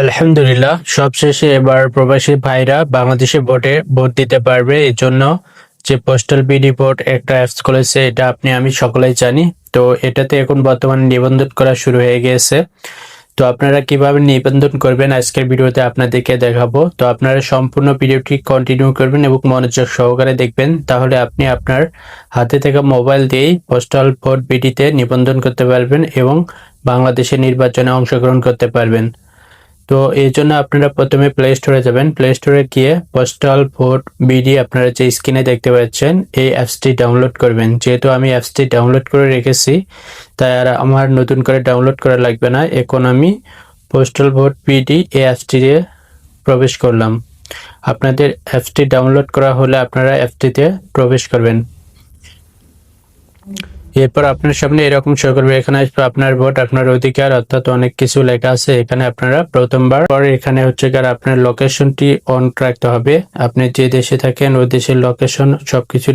আলহামদুলিল্লাহ, সবশেষে এবার প্রবাসী ভাইরা বাংলাদেশে ভোটে ভোট দিতে পারবে। এই জন্য যে পোস্টাল বিডি ভোট একটা অ্যাপস খুলেছে, এটা আপনি, আমি সকলেই জানি। তো এটাতে এখন বর্তমানে নিবন্ধন করা শুরু হয়ে গিয়েছে তো আপনারা কীভাবে নিবন্ধন করবেন আজকের ভিডিওতে আপনাদেরকে দেখাবো। তো আপনারা সম্পূর্ণ ভিডিওটি কন্টিনিউ করবেন এবং মনোযোগ সহকারে দেখবেন। তাহলে আপনি আপনার হাতে থাকা মোবাইল দিয়েই পোস্টাল ভোট বিডিতে নিবন্ধন করতে পারবেন এবং বাংলাদেশের নির্বাচনে অংশগ্রহণ করতে পারবেন। তো এই জন্য আপনারা প্রথমে প্লে স্টোরে যাবেন। প্লে স্টোরে গিয়ে পোস্টাল ভোট বিডি আপনারা যে স্ক্রিনে দেখতে পাচ্ছেন, এই অ্যাপসটি ডাউনলোড করবেন। যেহেতু আমি অ্যাপসটি ডাউনলোড করে রেখেছি, তাই আর আমার নতুন করে ডাউনলোড করা লাগবে না। এখন আমি পোস্টাল ভোট বিডি এই অ্যাপসটিতে প্রবেশ করলাম। আপনাদের অ্যাপসটি ডাউনলোড করা হলে আপনারা অ্যাপসটিতে প্রবেশ করবেন। এরপর আপনার সামনে এরকম শো করবে। এখানে আসবে আপনার ভোট আপনার অধিকার, অর্থাৎ অনেক কিছু লেখা আছে। এখানে আপনারা প্রথমবার, পর এখানে হচ্ছে কার আপনার লোকেশনটি অন রাখতে হবে। আপনি যে দেশে থাকেন, ওই দেশের লোকেশন সবকিছু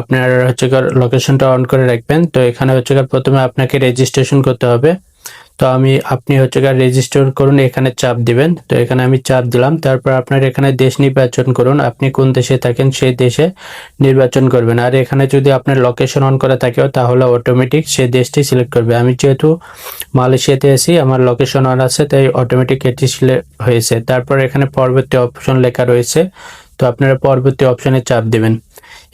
আপনার হচ্ছে লোকেশনটা অন করে রাখবেন। তো এখানে হচ্ছে প্রথমে আপনাকে রেজিস্ট্রেশন করতে হবে। তো আমি, আপনি হচ্ছে রেজিস্টার করুন, এখানে চাপ দিবেন। তো এখানে আমি চাপ দিলাম, তারপর আপনার এখানে দেশ নির্বাচন করুন। আপনি কোন দেশে থাকেন, সেই দেশে নির্বাচন করবেন। আর এখানে যদি আপনার লোকেশন অন করা থাকে, তাহলে অটোমেটিক সেই দেশটি সিলেক্ট করবে। আমি যেহেতু মালয়েশিয়াতে আছি, আমার লোকেশন অন আছে, তাই অটোমেটিক এটি সিলেক্ট হয়েছে। তারপর এখানে পরবর্তী অপশন লেখা রয়েছে তো আপনারা পরবর্তী অপশনে চাপ দেবেন।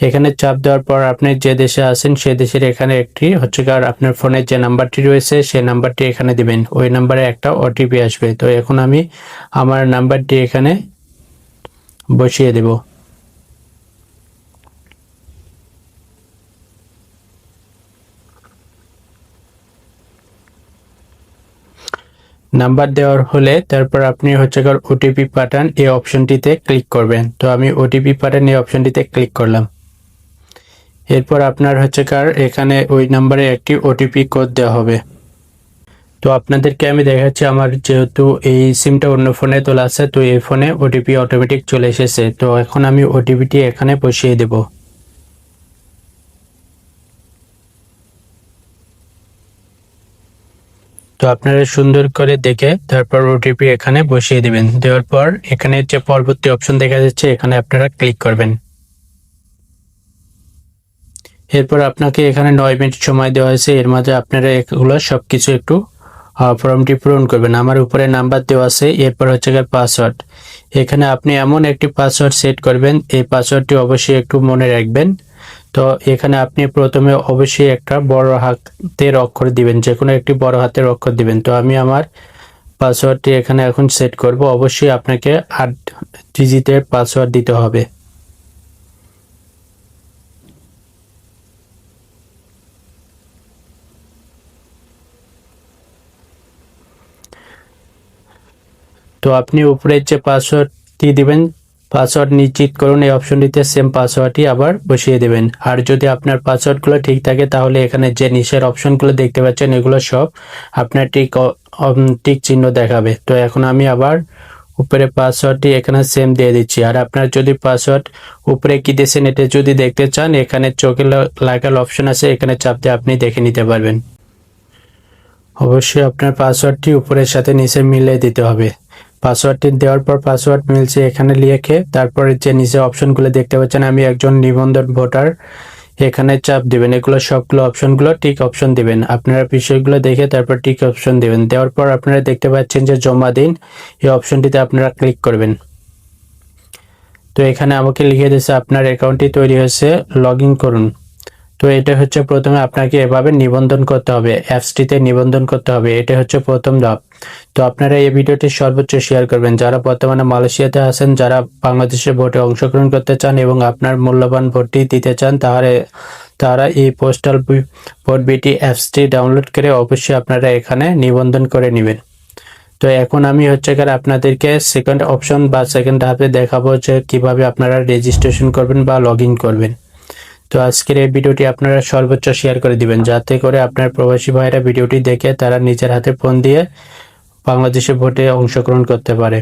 এখানে চাপ দেওয়ার পর আপনি যে দেশে আছেন, সে দেশের এখানে একটি হচ্ছে কার আপনার ফোনের যে নাম্বারটি রয়েছে সেই নাম্বারটি এখানে দিবেন। ওই নাম্বারে একটা ওটিপি আসবে। তো এখন আমি আমার নাম্বারটি এখানে বসিয়ে দেব। নাম্বার দেওয়ার হলে তারপর আপনি হচ্ছে ওটিপি পাঠান এই অপশনটিতে ক্লিক করবেন। তো আমি ওটিপি পাঠান এই অপশনটিতে ক্লিক করলাম। এরপর আপনার হচ্ছে কার এখানে ওই নাম্বারে একটি ওটিপি কোড দেওয়া হবে। তো আপনাদেরকে আমি দেখাচ্ছি, আমার যেহেতু এই সিমটা অন্য ফোনে তোলা আছে, তো এই ফোনে ওটিপি অটোমেটিক চলে এসেছে। তো এখন আমি ওটিপিটি এখানে বসিয়ে দেব। তো আপনারা সুন্দর করে দেখে তারপর ওটিপি এখানে বসিয়ে দিবেন। দেওয়ার পর এখানে যে পরবর্তী অপশন দেখা যাচ্ছে, এখানে আপনারা ক্লিক করবেন। এরপর আপনাকে এখানে নয় মিনিট সময় দেওয়া হয়েছে। এর মাঝে আপনারা এগুলো সব কিছু একটু ফর্মটি পূরণ করবেন। আমার উপরে নাম্বার দেওয়া আছে। এরপর হচ্ছে পাসওয়ার্ড এখানে আপনি এমন একটি পাসওয়ার্ড সেট করবেন। এই পাসওয়ার্ডটি অবশ্যই একটু মনে রাখবেন। তো এখানে আপনি প্রথমে অবশ্যই একটা বড় হাতের অক্ষর দিবেন যে কোনো একটি বড় হাতের অক্ষর দিবেন। তো আমি আমার পাসওয়ার্ডটি এখানে এখন সেট করব। অবশ্যই আপনাকে আট ডিজিটের পাসওয়ার্ড দিতে হবে। তো আপনি উপরের যে পাসওয়ার্ডটি দিবেন পাসওয়ার্ড নিশ্চিত করুন, এই অপশনটিতে সেম পাসওয়ার্ডটি আবার বসিয়ে দেবেন। আর যদি আপনার পাসওয়ার্ডগুলো ঠিক থাকে, তাহলে এখানে যে নিচের অপশনগুলো দেখতে পাচ্ছেন, এগুলো সব আপনার টিক টিক চিহ্ন দেখাবে। তো এখন আমি আবার উপরে পাসওয়ার্ডটি এখানে সেম দিয়ে দিচ্ছি। আর আপনার যদি পাসওয়ার্ড উপরে কি দিয়েছেন, এটা যদি দেখতে চান, এখানে চোখে লাগাল অপশন আছে, এখানে চাপ দিয়ে আপনি দেখে নিতে পারবেন। অবশ্যই আপনার পাসওয়ার্ডটি উপরের সাথে নিচে মিলিয়ে দিতে হবে। পাসওয়ার্ডটি দেওয়ার পর পাসওয়ার্ড মিলছে এখানে লিখে। তারপরে যে নিচে অপশনগুলো দেখতে পাচ্ছেন, আমি একজন নিবন্ধন ভোটার, এখানে চাপ দিবেন। এগুলো সবগুলো অপশনগুলো টিক অপশন দিবেন। আপনারা বিষয়গুলো দেখে তারপর টিক অপশন দিবেন। দেওয়ার পর আপনারা দেখতে পাচ্ছেন যে জমা দিন, এই অপশনটিতে আপনারা ক্লিক করবেন। তো এখানে আমাকে লিখে দিয়েছে, আপনার অ্যাকাউন্টটি তৈরি হয়েছে লগ করুন। তো এটা হচ্ছে প্রথমে আপনাকে এভাবে নিবন্ধন করতে হবে অ্যাপসটিতে নিবন্ধন করতে হবে, এটা হচ্ছে প্রথম ধাপ। তো আপনারা এই ভিডিওটি সর্বোচ্চ শেয়ার করবেন। যারা বর্তমানে মালয়েশিয়াতে আছেন, যারা বাংলাদেশের ভোটে অংশগ্রহণ করতে চান এবং আপনার মূল্যবান ভোটটি দিতে চান, তাহলে তারা এই পোস্টাল ভোট বিটি অ্যাপসটি ডাউনলোড করে অবশ্যই আপনারা এখানে নিবন্ধন করে নেবেন। তো এখন আমি হচ্ছে কার আপনাদেরকে সেকেন্ড অপশন বা সেকেন্ড ধাপে দেখাবো যে কীভাবে আপনারা রেজিস্ট্রেশন করবেন বা লগ করবেন। তো আজকের এই ভিডিওটি আপনারা সর্বোচ্চ শেয়ার করে দিবেন। যাতে করে আপনার প্রবাসী ভাইরা ভিডিওটি দেখে তারা নিজের হাতে ফোন দিয়ে বাংলাদেশে ভোটে অংশগ্রহণ করতে পারে।